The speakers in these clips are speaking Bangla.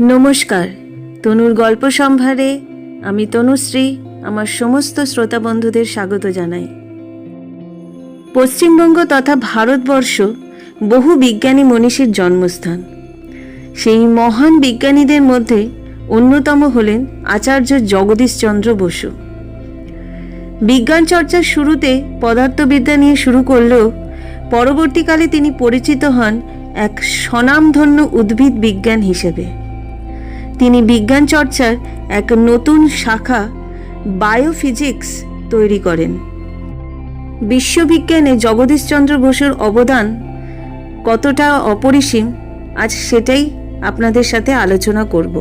নমস্কার। তনুর গল্প সম্ভারে আমি তনুশ্রী, আমার সমস্ত শ্রোতা বন্ধুদের স্বাগত জানাই। পশ্চিমবঙ্গ তথা ভারতবর্ষ বহু বিজ্ঞানী মনীষীর জন্মস্থান। সেই মহান বিজ্ঞানীদের মধ্যে অন্যতম হলেন আচার্য জগদীশচন্দ্র বসু। বিজ্ঞান চর্চার শুরুতে পদার্থবিদ্যা নিয়ে শুরু করলেও পরবর্তীকালে তিনি পরিচিত হন এক স্বনামধন্য উদ্ভিদ বিজ্ঞান হিসেবে। তিনি বিজ্ঞান চর্চার এক নতুন শাখা বায়োফিজিক্স তৈরি করেন। বিশ্ববিজ্ঞানে জগদীশচন্দ্র বসুর অবদান কতটা অপরিসীম, আজ সেটাই আপনাদের সাথে আলোচনা করব।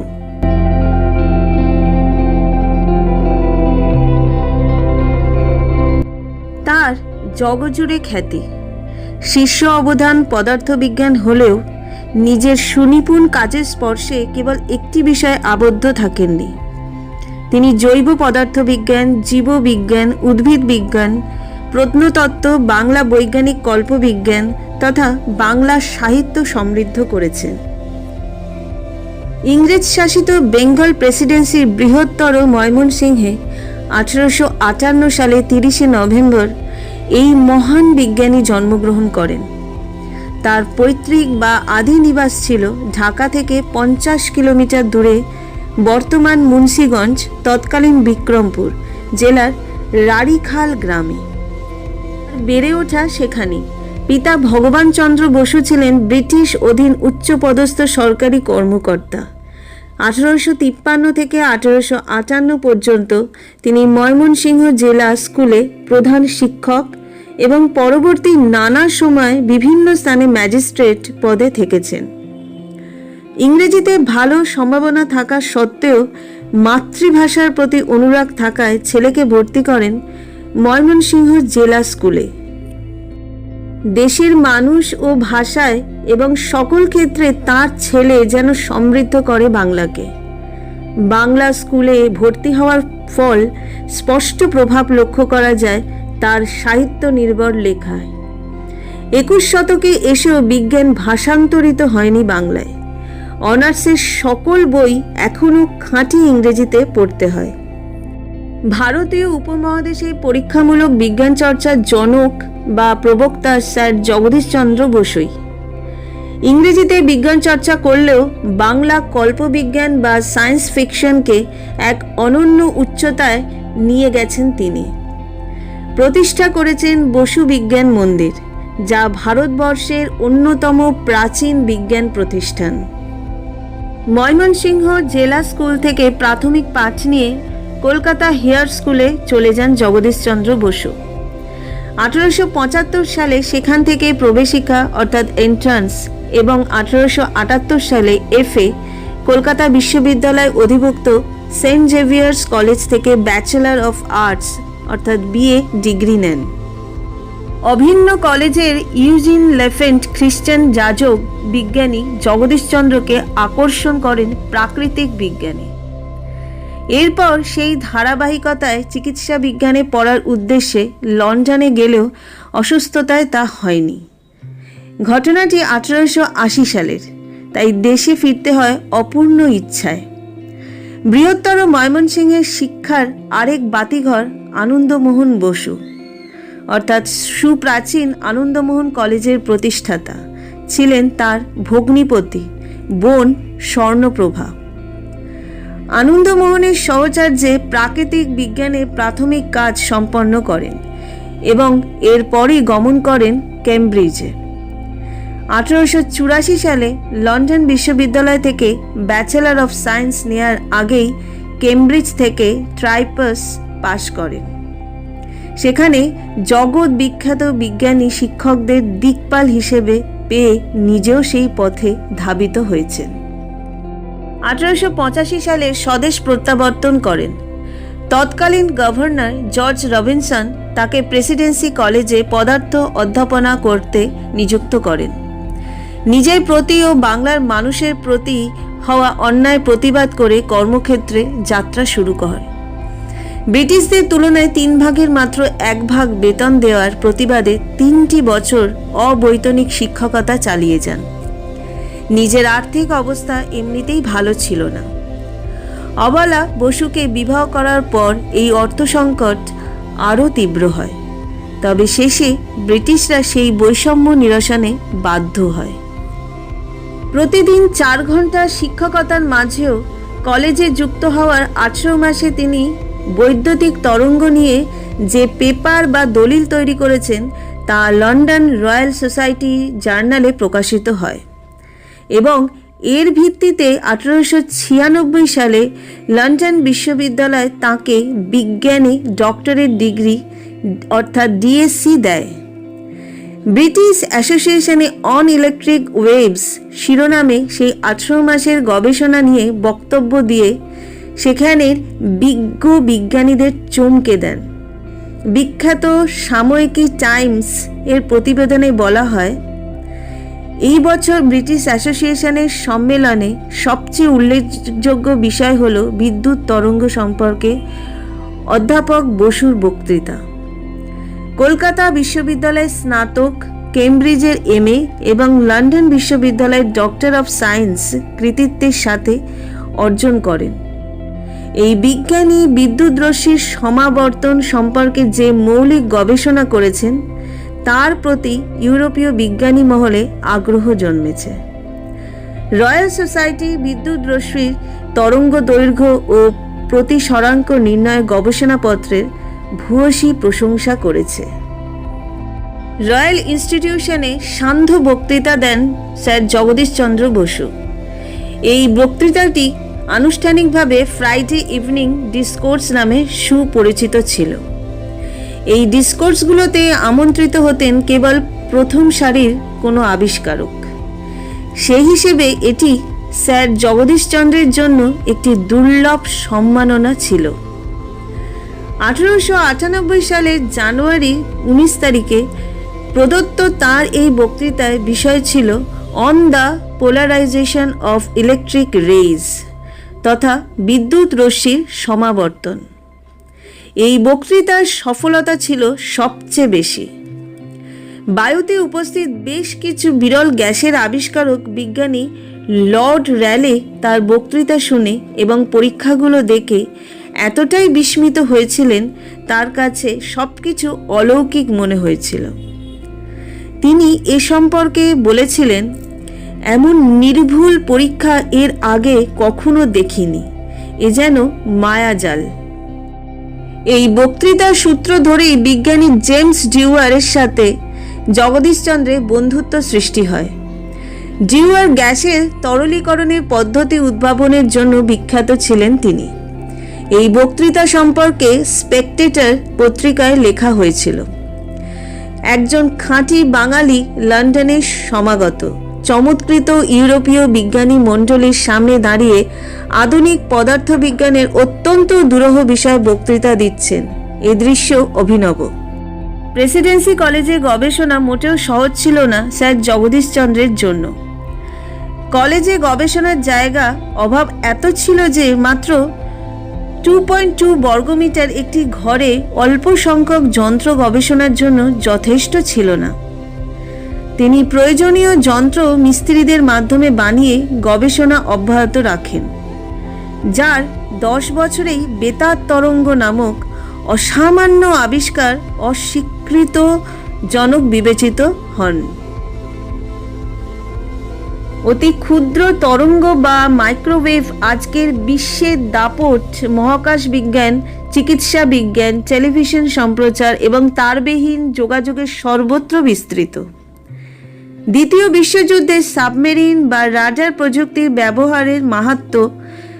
তার জগজুড়ে খ্যাতি। শীর্ষ অবদান পদার্থবিজ্ঞান হলেও নিজের সুনিপুণ কাজের স্পর্শে কেবল একটি বিষয়ে আবদ্ধ থাকেননি। তিনি জৈব পদার্থবিজ্ঞান, জীববিজ্ঞান, উদ্ভিদ বিজ্ঞান, প্রত্নতত্ত্ব, বাংলা বৈজ্ঞানিক কল্পবিজ্ঞান তথা বাংলা সাহিত্য সমৃদ্ধ করেছেন। ইংরেজ শাসিত বেঙ্গল প্রেসিডেন্সির বৃহত্তর ময়মনসিংহে আঠারোশো আটান্ন সালে তিরিশে নভেম্বর এই মহান বিজ্ঞানী জন্মগ্রহণ করেন। তার পৈতৃক বা আদি নিবাস ছিল ঢাকা থেকে পঞ্চাশ কিলোমিটার দূরে বর্তমান মুন্সীগঞ্জ, তৎকালীন বিক্রমপুর জেলার রাড়িখাল গ্রামে। বেড়ে ওঠা সেখানে পিতা ভগবান চন্দ্র বসু ছিলেন ব্রিটিশ অধীন উচ্চপদস্থ সরকারি কর্মকর্তা। আঠারোশো তিপ্পান্ন থেকে আঠারোশো আটান্ন পর্যন্ত তিনি ময়মনসিংহ জেলা স্কুলে প্রধান শিক্ষক এবং পরবর্তী নানা সময় বিভিন্ন স্থানে ম্যাজিস্ট্রেট পদে থেকেছেন। ইংরেজিতে ভালো সম্ভাবনা থাকা সত্ত্বেও মাতৃভাষার প্রতি অনুরাগ থাকায় ছেলেকে ভর্তি করেন ময়মনসিংহ জেলা স্কুলে। দেশের মানুষ ও ভাষায় এবং সকল ক্ষেত্রে তার ছেলে যেন সমৃদ্ধ করে বাংলাকে। বাংলা স্কুলে ভর্তি হওয়ার ফল স্পষ্ট প্রভাব লক্ষ্য করা যায় তার সাহিত্য নির্ভর লেখায়। একুশ শতকে এসেও বিজ্ঞান ভাষান্তরিত হয়নি বাংলায়। অনার্সের সকল বই এখনও খাঁটি ইংরেজিতে পড়তে হয়। ভারতীয় উপমহাদেশে পরীক্ষামূলক বিজ্ঞান চর্চার জনক বা প্রবক্তা স্যার জগদীশচন্দ্র বসুই। ইংরেজিতে বিজ্ঞান চর্চা করলেও বাংলা কল্পবিজ্ঞান বা সায়েন্স ফিকশনকে এক অনন্য উচ্চতায় নিয়ে গেছেন তিনি। প্রতিষ্ঠা করেছেন বসু বিজ্ঞান মন্দির, যা ভারতবর্ষের অন্যতম প্রাচীন বিজ্ঞান প্রতিষ্ঠান। ময়মনসিংহ জেলা স্কুল থেকে প্রাথমিক পাঠ নিয়ে কলকাতা হেয়ার স্কুলে চলে যান জগদীশচন্দ্র বসু। আঠারোশো সালে সেখান থেকে প্রবেশিকা, অর্থাৎ এন্ট্রান্স এবং আঠারোশো সালে এফএ, কলকাতা বিশ্ববিদ্যালয় অধিভুক্ত সেন্ট জেভিয়ার্স কলেজ থেকে ব্যাচেলর অফ আর্টস অর্থাৎ বিএ ডিগ্রি নেন। অভিন্ন কলেজের ইউজিন লেফেন্ট খ্রিস্টান যাজক বিজ্ঞানী জগদীশচন্দ্রকে আকর্ষণ করেন প্রাকৃতিক বিজ্ঞানী। এরপর সেই ধারাবাহিকতায় চিকিৎসা বিজ্ঞানে পড়ার উদ্দেশ্যে লন্ডনে গেলেও অসুস্থতায় তা হয়নি। ঘটনাটি আঠারোশো আশি সালের, তাই দেশে ফিরতে হয় অপূর্ণ ইচ্ছায়। বৃহত্তর ময়মনসিংহের শিক্ষার আরেক বাতিঘর আনন্দমোহন বসু। অর্থাৎ সুপ্রাচীন আনন্দমোহন কলেজের প্রতিষ্ঠাতা ছিলেন তার ভগ্নিপতি, বোন স্বর্ণপ্রভা। আনন্দমোহনের সহচার্যে প্রাকৃতিক বিজ্ঞানে প্রাথমিক কাজ সম্পন্ন করেন এবং এরপরই গমন করেন কেমব্রিজে। আঠারোশো চুরাশি সালে লন্ডন বিশ্ববিদ্যালয় থেকে ব্যাচেলর অফ সায়েন্স নেয়ার আগেই কেমব্রিজ থেকে ট্রাইপাস পাশ করেন। সেখানে জগৎ বিখ্যাত বিজ্ঞানী শিক্ষকদের দিকপাল হিসেবে পেয়ে নিজেও সেই পথে ধাবিত হয়েছেন। আঠারোশো পঁচাশি সালে স্বদেশ প্রত্যাবর্তন করেন। তৎকালীন গভর্নর জর্জ রবিনসন তাকে প্রেসিডেন্সি কলেজে পদার্থ অধ্যাপনা করতে নিযুক্ত করেন। নিজের প্রতি ও বাংলার মানুষের প্রতি হওয়া অন্যায় প্রতিবাদ করে কর্মক্ষেত্রে যাত্রা শুরু করে। ব্রিটিশদের তুলনায় তিন ভাগের মাত্র এক ভাগ বেতন দেওয়ার প্রতিবাদে তিনটি বছর অবৈতনিক শিক্ষকতা চালিয়ে যান। নিজের আর্থিক অবস্থা এমনিতেই ভালো ছিল না। অবলা বসুকে বিবাহ করার পর এই অর্থ সংকট আরও তীব্র হয়। তবে শেষে ব্রিটিশরা সেই বৈষম্য নিরসনে বাধ্য হয়। প্রতিদিন চার ঘণ্টা শিক্ষকতার মাঝেও কলেজে যুক্ত হওয়ার আঠেরো মাসে তিনি বৈদ্যুতিক তরঙ্গ নিয়ে যে পেপার বা দলিল তৈরি করেছেন তা লন্ডন রয়্যাল সোসাইটি জার্নালে প্রকাশিত হয় এবং এর ভিত্তিতে আঠেরোশো ছিয়ানব্বই সালে লন্ডন বিশ্ববিদ্যালয় তাকে বিজ্ঞানে ডক্টরেট ডিগ্রি, অর্থাৎ ডিএসসি দেয়। ব্রিটিশ অ্যাসোসিয়েশনে অন ইলেকট্রিক ওয়েভস শিরোনামে সেই আঠেরো মাসের গবেষণা নিয়ে বক্তব্য দিয়ে সেখানের বিজ্ঞ বিজ্ঞানীদের চমকে দেন। বিখ্যাত সাময়িকী টাইমস এর প্রতিবেদনে বলা হয়, এই বছর ব্রিটিশ অ্যাসোসিয়েশনের সম্মেলনে সবচেয়ে উল্লেখযোগ্য বিষয় হল বিদ্যুৎ তরঙ্গ সম্পর্কে অধ্যাপক বসুর বক্তৃতা। কলকাতা বিশ্ববিদ্যালয়ের স্নাতক, কেমব্রিজের এমএ এবং লন্ডন বিশ্ববিদ্যালয়ের ডক্টর অফ সায়েন্স কৃতিত্বের সাথে অর্জন করেন। এই বিজ্ঞানী বিদ্যুৎ রশ্মির সমাবর্তন সম্পর্কে যে মৌলিক গবেষণা করেছেন, তার প্রতি ইউরোপীয় বিজ্ঞানী মহলে আগ্রহ জন্মেছে। রয়্যাল সোসাইটি বিদ্যুৎ রশ্মির তরঙ্গ দৈর্ঘ্য ও প্রতিসরাঙ্ক নির্ণয় গবেষণাপত্রের ভূয়সী প্রশংসা করেছে। রয়্যাল ইনস্টিটিউশনে সান্ধ্য বক্তৃতা দেন স্যার জগদীশচন্দ্র বসু। এই বক্তৃতাটি আনুষ্ঠানিকভাবে ফ্রাইডে ইভিনিং ডিসকোর্স নামে সুপরিচিত ছিল। এই ডিসকোর্সগুলোতে আমন্ত্রিত হতেন কেবল প্রথম সারির কোনো আবিষ্কারক। সেই হিসেবে এটি স্যার জগদীশচন্দ্রের জন্য একটি দুর্লভ সম্মাননা ছিল। আঠারোশো আটানব্বই সালের জানুয়ারি উনিশ তারিখে প্রদত্ত তার এই বক্তৃতায় বিষয় ছিল on the polarisation of electric rays তথা বিদ্যুৎ রশ্মির সমাবর্তন এই বক্তৃতার সফলতা ছিল সবচেয়ে বেশি। বায়ুতে উপস্থিত বেশ কিছু বিরল গ্যাসের আবিষ্কারক বিজ্ঞানী লর্ড র্যালে তার বক্তৃতা শুনে এবং পরীক্ষাগুলো দেখে এতটাই বিস্মিত হয়েছিলেন, তার কাছে সব কিছু অলৌকিক মনে হয়েছিল। তিনি এ সম্পর্কে বলেছিলেন, এমন নির্ভুল পরীক্ষা এর আগে কখনো দেখিনি, এ যেন মায়াজাল এই বক্তৃতার সূত্র ধরেই বিজ্ঞানী জেমস ডিউয়ারের সাথে জগদীশচন্দ্রের বন্ধুত্ব সৃষ্টি হয়। ডিউয়ার গ্যাসের তরলীকরণের পদ্ধতি উদ্ভাবনের জন্য বিখ্যাত ছিলেন তিনি। এই বক্তৃতা সম্পর্কে স্পেকটেটর পত্রিকায় লেখা হয়েছিল। একজন খাঁটি বাঙালি লন্ডনে সমাগত। চমৎকৃত ইউরোপীয় বিজ্ঞানী মণ্ডলীর সামনে দাঁড়িয়ে আধুনিক পদার্থবিজ্ঞানের অত্যন্ত দুরূহ বিষয়ে বক্তৃতা দিচ্ছেন। এ দৃশ্য অভিনব। প্রেসিডেন্সি কলেজে গবেষণা মোটেও সহজ ছিল না স্যার জগদীশচন্দ্রের জন্য। কলেজে গবেষণার জায়গা অভাব এত ছিল যে মাত্র টু পয়েন্ট টু বর্গমিটার একটি ঘরে অল্প সংখ্যক যন্ত্র গবেষণার জন্য যথেষ্ট ছিল না। তিনি প্রয়োজনীয় যন্ত্র মিস্ত্রিদের মাধ্যমে বানিয়ে গবেষণা অব্যাহত রাখেন, যার দশ বছরেই বেতার তরঙ্গ নামক অসামান্য আবিষ্কার অস্বীকৃত জনক বিবেচিত হন। অতি ক্ষুদ্র তরঙ্গ বা মাইক্রোওয়েভ আজকের বিশ্বের দাপট, মহাকাশ বিজ্ঞান, চিকিৎসা বিজ্ঞান, টেলিভিশন সম্প্রচার এবং তারবিহীন যোগাযোগের সর্বত্র বিস্তৃত। দ্বিতীয় বিশ্বযুদ্ধে সাবমেরিন বা রাডার প্রযুক্তির ব্যবহারের মাহাত্ম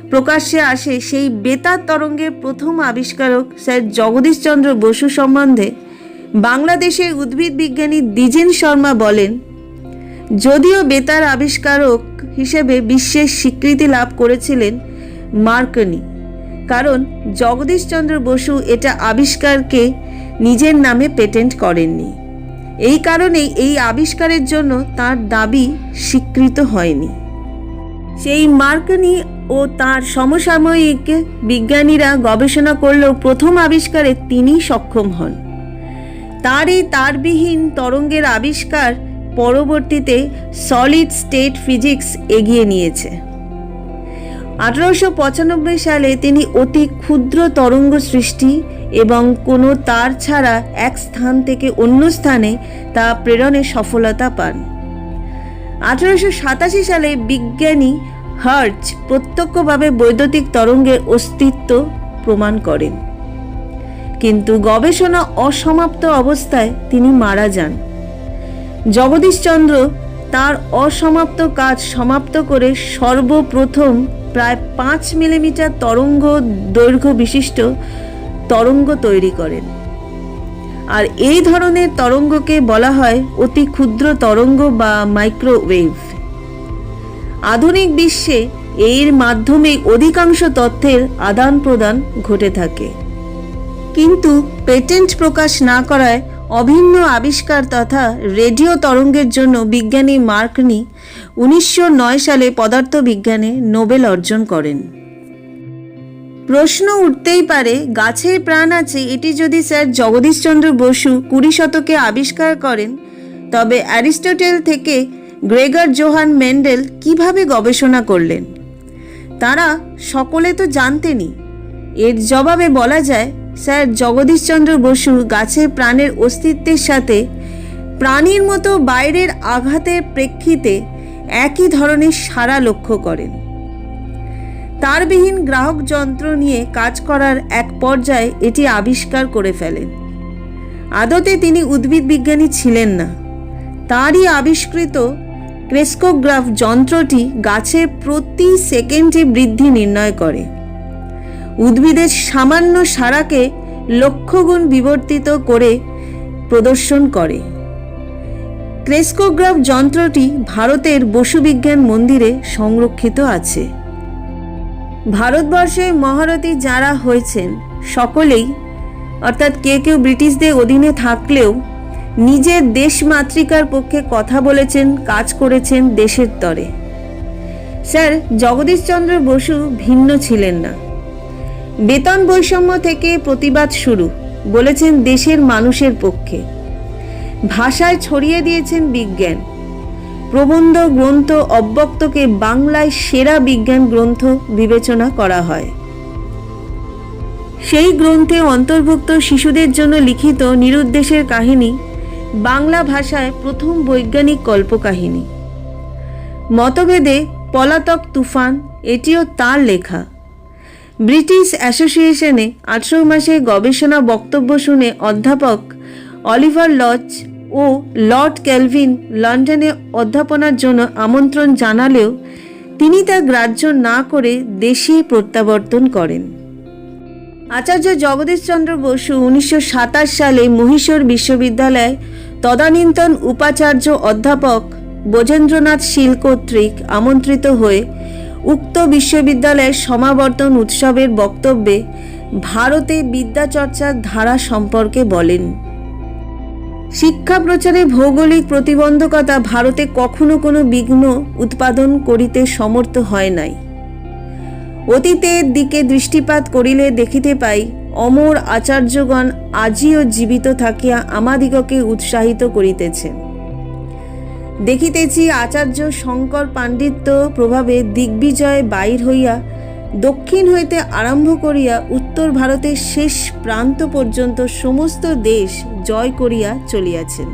প্রকাশ্যে আসে সেই বেতার তরঙ্গের প্রথম আবিষ্কারক স্যার জগদীশচন্দ্র বসু সম্বন্ধে। বাংলাদেশের উদ্ভিদ বিজ্ঞানী দ্বিজেন শর্মা বলেন যদিও বেতার আবিষ্কারক হিসেবে বিশ্বের স্বীকৃতি লাভ করেছিলেন মার্কনি, কারণ জগদীশচন্দ্র বসু এটা আবিষ্কারকে নিজের নামে পেটেন্ট করেননি। এই কারণেই এই আবিষ্কারের জন্য তার দাবি স্বীকৃত হয়নি। সেই মার্কনি ও তার সমসাময়িক বিজ্ঞানীরা গবেষণা করলেও প্রথম আবিষ্কারে তিনিই সক্ষম হন। তার এই তারবিহীন তরঙ্গের আবিষ্কার পরবর্তীতে সলিড স্টেট ফিজিক্স এগিয়ে নিয়েছে। আঠারোশো পঁচানব্বই সালে তিনি অতি ক্ষুদ্র তরঙ্গ সৃষ্টি এবং কোনো তার ছাড়া এক স্থান থেকে অন্য স্থানে তা প্রেরণে সফলতা পান। আঠারোশো সাতাশি সালে বিজ্ঞানী হার্চ প্রত্যক্ষভাবে বৈদ্যুতিক তরঙ্গের অস্তিত্ব প্রমাণ করেন। কিন্তু গবেষণা অসমাপ্ত অবস্থায় তিনি মারা যান। জগদীশচন্দ্র তার অসমাপ্ত কাজ সমাপ্ত করে সর্বপ্রথম প্রায় পাঁচ মিলিমিটার তরঙ্গ দৈর্ঘ্য বিশিষ্ট তরঙ্গ তৈরি করেন। আর এই ধরনের তরঙ্গকে বলা হয় অতি ক্ষুদ্র তরঙ্গ বা মাইক্রোওয়েভ। আধুনিক বিশ্বে এর মাধ্যমে অধিকাংশ তথ্যের আদান প্রদান ঘটে থাকে। কিন্তু পেটেন্ট প্রকাশ না করায় অভিন্ন আবিষ্কার তথা রেডিও তরঙ্গের জন্য বিজ্ঞানী মার্কনি উনিশশো নয় সালে পদার্থবিজ্ঞানে নোবেল অর্জন করেন। প্রশ্ন উঠতেই পারে, গাছের প্রাণ আছে, এটি যদি স্যার জগদীশচন্দ্র বসু কুড়ি শতকে আবিষ্কার করেন, তবে অ্যারিস্টটেল থেকে গ্রেগর জোহান মেন্ডেল কীভাবে গবেষণা করলেন? তারা সকলে তো জানতেনই এর জবাবে বলা যায় স্যার জগদীশচন্দ্র বসু গাছের প্রাণের অস্তিত্বের সাথে প্রাণীর মতো বাইরের আঘাতের প্রেক্ষিতে একই ধরনের সারা লক্ষ্য করেন। তারবিহীন গ্রাহক যন্ত্র নিয়ে কাজ করার এক পর্যায়ে এটি আবিষ্কার করে ফেলেন। আদতে তিনি উদ্ভিদ বিজ্ঞানী ছিলেন না। তারই আবিষ্কৃত ক্রেস্কোগ্রাফ যন্ত্রটি গাছের প্রতি সেকেন্ডে বৃদ্ধি নির্ণয় করে। উদ্ভিদের সামান্য সারাকে লক্ষগুণ বিবর্তিত করে প্রদর্শন করে। ক্রেস্কোগ্রাফ যন্ত্রটি ভারতের বসুবিজ্ঞান মন্দিরে সংরক্ষিত আছে। ভারতবর্ষে মহারথী যারা হয়েছেন, সকলেই, অর্থাৎ কে কেউ ব্রিটিশদের অধীনে থাকলেও, নিজের দেশ মাতৃকার পক্ষে কথা বলেছেন, কাজ করেছেন দেশের তরে। স্যার, জগদীশচন্দ্র বসু ভিন্ন ছিলেন না। বেতন বৈষম্য থেকে প্রতিবাদ শুরু, বলেছেন দেশের মানুষের পক্ষে। ভাষায় ছড়িয়ে দিয়েছেন বিজ্ঞান। প্রবন্ধ গ্রন্থ অব্যক্তকে বাংলায় সেরা বিজ্ঞান গ্রন্থ বিবেচনা করা হয়। সেই গ্রন্থে অন্তর্ভুক্ত শিশুদের জন্য লিখিত নিরুদ্দেশের কাহিনী, বাংলা ভাষায় প্রথম বৈজ্ঞানিক কল্পকাহিনী। মতভেদে পলাতক তুফান, এটিও তার লেখা। ব্রিটিশ অ্যাসোসিয়েশনে আঠেরো মাসে গবেষণা বক্তব্য শুনে অধ্যাপক অলিভার লজ ও লর্ড ক্যালভিন লন্ডনে অধ্যাপনার জন্য আমন্ত্রণ জানালেও তিনি তা গ্রাহ্য না করে দেশে প্রত্যাবর্তন করেন। আচার্য জগদীশচন্দ্র বসু উনিশশো সাতাশ সালে মহীশূর বিশ্ববিদ্যালয়ে তদানীন্তন উপাচার্য অধ্যাপক বোজেন্দ্রনাথ শীল কর্তৃক আমন্ত্রিত হয়ে উক্ত বিশ্ববিদ্যালয়ের সমাবর্তন উৎসবের বক্তব্যে ভারতে বিদ্যাচর্চার ধারা সম্পর্কে বলেন। শিক্ষা প্রচারে ভৌগোলিক প্রতিবন্ধকতা ভারতে কখনো কোনো বিঘ্ন উৎপাদন করিতে সমর্থ হয় নাই। অতীতের দিকে দৃষ্টিপাত করিলে দেখিতে পাই, অমর আচার্যগণ আজিও জীবিত থাকিয়া আমাদিগকে উৎসাহিত করিতেছেন। দেখিতেছি আচার্য শঙ্কর পাণ্ডিত্য প্রভাবে দিগ্বিজয় বাহির হইয়া দক্ষিণ হইতে আরম্ভ করিয়া উত্তর ভারতের শেষ প্রান্ত পর্যন্ত সমস্ত দেশ জয় করিয়া চলিয়াছেন।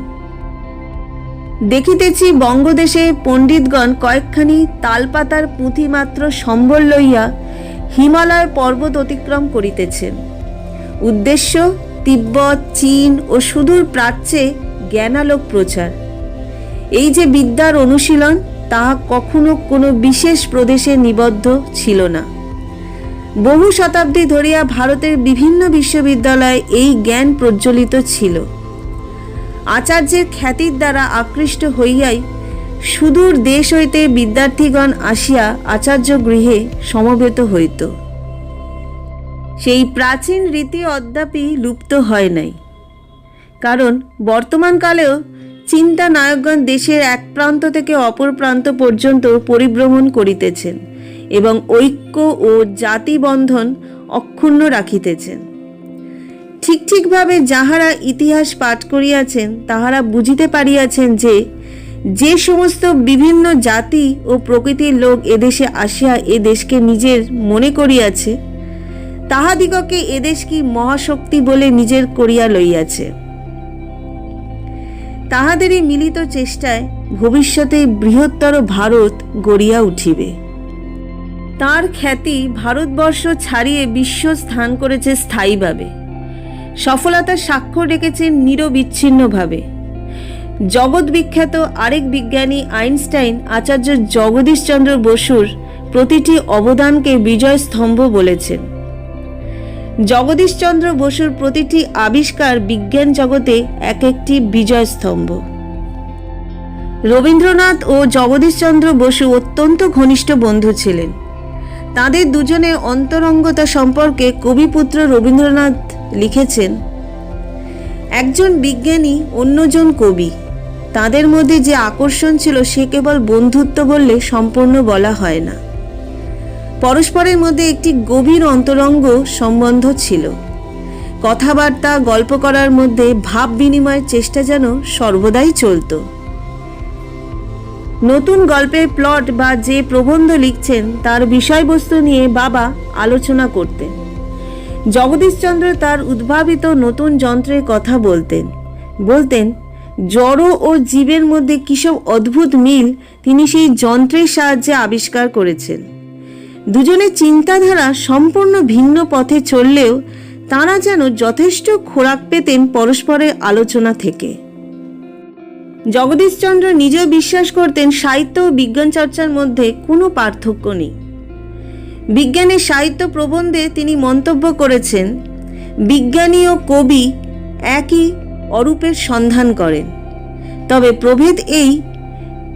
দেখিতেছি বঙ্গদেশে পণ্ডিতগণ কয়েকখানি তালপাতার পুঁথি মাত্র সম্বল লইয়া হিমালয় পর্বত অতিক্রম করিতেছেন। উদ্দেশ্য, তিব্বত, চীন ও সুদূর প্রাচ্যে জ্ঞানালোক প্রচার। এই যে বিদ্যার অনুশীলন, তাহা কখনো কোনো বিশেষ প্রদেশে নিবদ্ধ ছিল না। বহু শতাব্দী ধরিয়া ভারতের বিভিন্ন বিশ্ববিদ্যালয়ে এই জ্ঞান প্রজ্বলিত ছিল। আচার্যের খ্যাতির দ্বারা আকৃষ্ট হইয়াই সুদূর দেশ হইতে বিদ্যার্থীগণ আসিয়া আচার্য গৃহে সমবেত হইত। সেই প্রাচীন রীতি অদ্যাপি লুপ্ত হয় নাই। কারণ বর্তমানকালেও চিন্তা নায়কগণ দেশের এক প্রান্ত থেকে অপর প্রান্ত পর্যন্ত পরিভ্রমণ করিতেছেন এবং ঐক্য ও জাতিবন্ধন অক্ষুণ্ণ রাখিতেছেন। ঠিক ঠিকভাবে যাহারা ইতিহাস পাঠ করিয়াছেন, তাহারা বুঝিতে পারিয়াছেন যে যে সমস্ত বিভিন্ন জাতি ও প্রকৃতির লোক এদেশে আসিয়া এ দেশকে নিজের মনে করিয়াছে, তাহাদিগকে এদেশ কি মহাশক্তি বলে নিজের করিয়া লইয়াছে। তাহাদেরই মিলিত চেষ্টায় ভবিষ্যতে বৃহত্তর ভারত গড়িয়া উঠিবে। তার খ্যাতি ভারতবর্ষ ছাড়িয়ে বিশ্ব স্থান করেছে স্থায়ীভাবে। সফলতার স্বাক্ষর রেখেছেন নিরবিচ্ছিন্নভাবে। জগৎ বিখ্যাত আরেক বিজ্ঞানী আইনস্টাইন আচার্য জগদীশচন্দ্র বসুর প্রতিটি অবদানকে বিজয় স্তম্ভ বলেছেন। জগদীশচন্দ্র বসুর প্রতিটি আবিষ্কার বিজ্ঞান জগতে এক একটি বিজয় স্তম্ভ রবীন্দ্রনাথ ও জগদীশচন্দ্র বসু অত্যন্ত ঘনিষ্ঠ বন্ধু ছিলেন। তাদের দুজনে অন্তরঙ্গতা সম্পর্কে কবিপুত্র রবীন্দ্রনাথ লিখেছেন, একজন বিজ্ঞানী অন্যজন কবি। তাদের মধ্যে যে আকর্ষণ ছিল সে কেবল বন্ধুত্ব বললে সম্পূর্ণ বলা হয় না। পরস্পরের মধ্যে একটি গভীর অন্তরঙ্গ সম্বন্ধ ছিল। কথাবার্তা, গল্প করার মধ্যে ভাব বিনিময়ের চেষ্টা যেন সর্বদাই চলত। নতুন গল্পের প্লট বা যে প্রবন্ধ লিখছেন, তার বিষয়বস্তু নিয়ে বাবা আলোচনা করতেন। জগদীশচন্দ্র তার উদ্ভাবিত নতুন যন্ত্রের কথা বলতেন। বলতেন, জড় ও জীবের মধ্যে কিসব অদ্ভুত মিল তিনি সেই যন্ত্রের সাহায্যে আবিষ্কার করেছেন? দুজনের চিন্তাধারা সম্পূর্ণ ভিন্ন পথে চললেও তারা যেন যথেষ্ট খোরাক পেতেন পরস্পরের আলোচনা থেকে। জগদীশচন্দ্র নিজেও বিশ্বাস করতেন সাহিত্য ও বিজ্ঞান চর্চার মধ্যে কোনো পার্থক্য নেই। বিজ্ঞানের সাহিত্য প্রবন্ধে তিনি মন্তব্য করেছেন, বিজ্ঞানী ও কবি একই অরূপের সন্ধান করেন, তবে প্রভেদ এই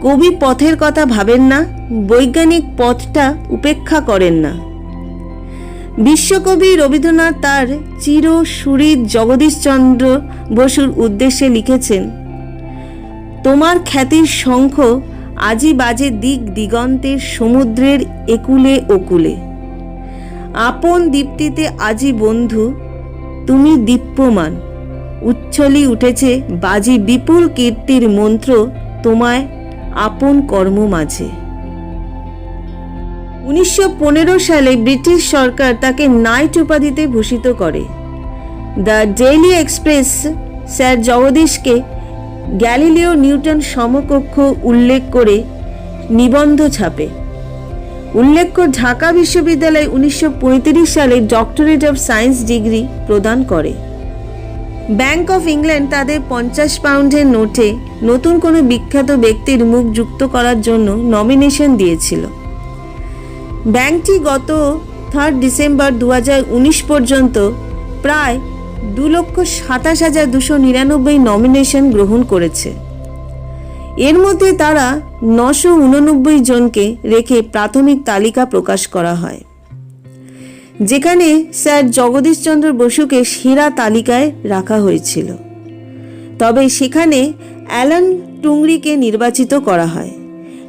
কবি পথের কথা ভাবেন না, বৈজ্ঞানিক পথটা উপেক্ষা করেন না। বিশ্বকবি রবীন্দ্রনাথ তার চির সুরিত জগদীশচন্দ্র বসুর উদ্দেশ্যে লিখেছেন, তোমার খ্যাতির শঙ্খ আজি বাজে দিক দিগন্তের সমুদ্রের একুলে ওকুলে। আপন দীপ্তিতে আজি বন্ধু, তুমি দীপ্যমান। উচ্ছলি উঠেছে বাজি বিপুল কীর্তির মন্ত্র তোমায় আপন কর্ম মাঝে। উনিশশো পনেরো সালে ব্রিটিশ সরকার তাকে নাইট উপাধিতে ভূষিত করে। দ্য ডেইলি এক্সপ্রেস, স্যার জগদীশকে গ্যালিলিও নিউটন সমকক্ষ উল্লেখ করে নিবন্ধ ছাপে। উল্লেখ্য, ঢাকা বিশ্ববিদ্যালয় উনিশশো পঁয়ত্রিশ সালে ডক্টরেট অফ সায়েন্স ডিগ্রি প্রদান করে। ব্যাংক অফ ইংল্যান্ড তাদের পঞ্চাশ পাউন্ডের নোটে নতুন কোনো বিখ্যাত ব্যক্তির মুখ যুক্ত করার জন্য নমিনেশন দিয়েছিল। ব্যাংকটি গত থার্ড ডিসেম্বর দু হাজার উনিশ পর্যন্ত প্রায় দু লক্ষ সাতাশ হাজার দুশো নিরানব্বই নমিনেশন গ্রহণ করেছে। এর মধ্যে তারা নশো উননব্বই জনকে রেখে প্রাথমিক তালিকা প্রকাশ করা হয়। যেখানে স্যার জগদীশচন্দ্র বসুকে সেরা তালিকায় রাখা হয়েছিল। তবে সেখানে অ্যালান টুংরিকে নির্বাচিত করা হয়।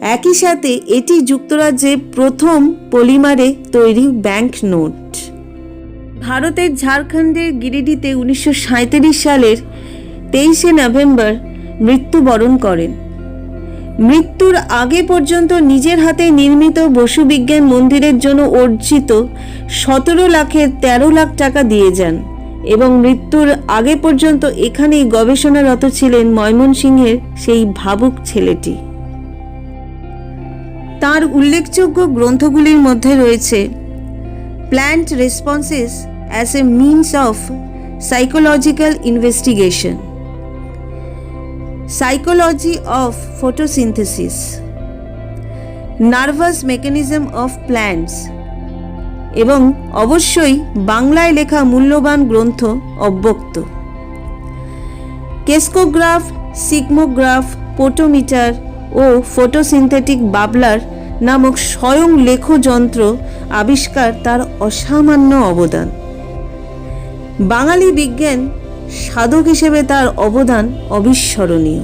একই সাথে এটি যুক্তরাজ্যে প্রথম পলিমারে তৈরি ব্যাংক নোট। ভারতের ঝাড়খণ্ডের গিরিডিতে উনিশশো সালের তেইশে নভেম্বর মৃত্যুবরণ করেন। মৃত্যুর আগে পর্যন্ত নিজের হাতে নির্মিত বসু বিজ্ঞান মন্দিরের জন্য অর্জিত সতেরো লাখের তেরো লাখ টাকা দিয়ে যান এবং মৃত্যুর আগে পর্যন্ত এখানেই গবেষণারত ছিলেন ময়মনসিংহের সেই ভাবুক ছেলেটি। তার উল্লেখযোগ্য গ্রন্থগুলির মধ্যে রয়েছে plant responses as a means of psychological investigation psychology of photosynthesis nervous mechanism of plants এবং অবশ্যই বাংলায় লেখা মূল্যবান গ্রন্থ অব্যক্ত। কেস্কোগ্রাফ, সিগমোগ্রাফ, পোটোমিটার ও ফটোসিনথেটিক বাবলার নামক স্বয়ং লেখযন্ত্র আবিষ্কার তার অসামান্য অবদান। বাঙালি বিজ্ঞান সাধক হিসেবে তার অবদান অবিস্মরণীয়।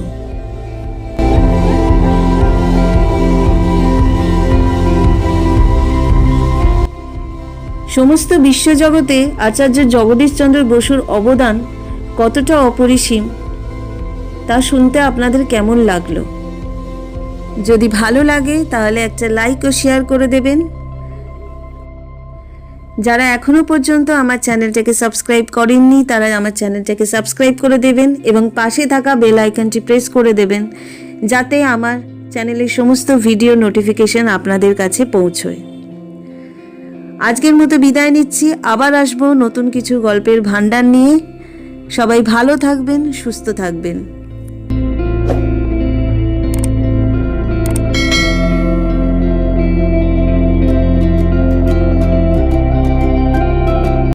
সমস্ত বিশ্বজগতে আচার্য জগদীশচন্দ্র বসুর অবদান কতটা অপরিসীম, তা শুনতে আপনাদের কেমন লাগল? যদি ভালো লাগে, তাহলে একটা লাইক ও শেয়ার করে দেবেন। যারা এখনও পর্যন্ত আমার চ্যানেলটাকে সাবস্ক্রাইব করেননি, তারা আমার চ্যানেলটাকে সাবস্ক্রাইব করে দেবেন এবং পাশে থাকা বেল আইকনটি প্রেস করে দেবেন, যাতে আমার চ্যানেলের সমস্ত ভিডিও নোটিফিকেশন আপনাদের কাছে পৌঁছয়। আজকের মতো বিদায় নিচ্ছি, আবার আসব নতুন কিছু গল্পের ভাণ্ডার নিয়ে। সবাই ভালো থাকবেন, সুস্থ থাকবেন।